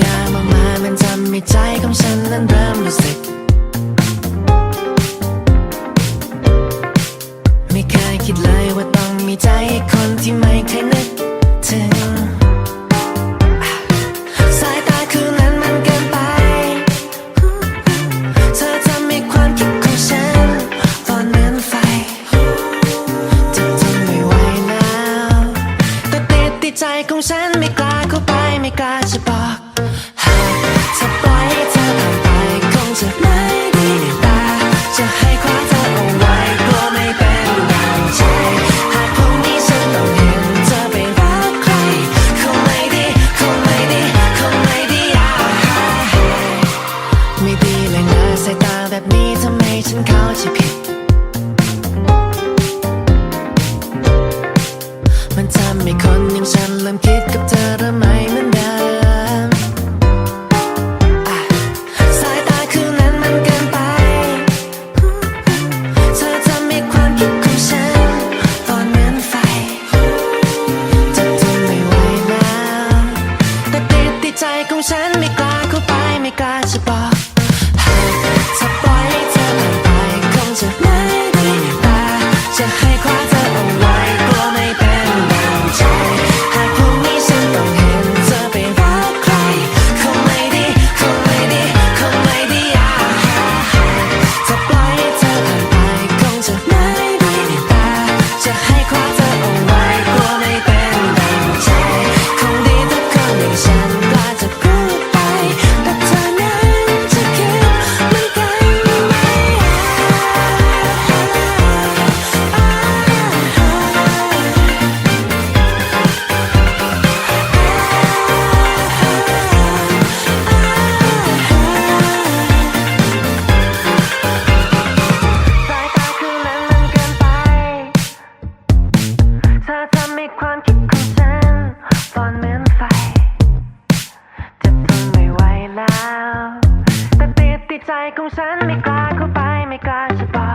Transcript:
ยามากมายมันทำให้ใจของฉันนั้นเริ่มรู้สึก ไม่เคยคิดเลยว่าต้องมีใจคนที่ไม่เคยนึกถึงสายตาคืนนั้นมันเกินไป เธอทำให้ความคิดของฉันตอนนั้นไฟจะทนไม่ไหวแล้วแต่ติดที่ใจของฉันไม่กล้าเข้าไปไม่กล้าจะบอก 这飞快 ฉันไม่กล้าเข้าไปไม่กล้าจะบอก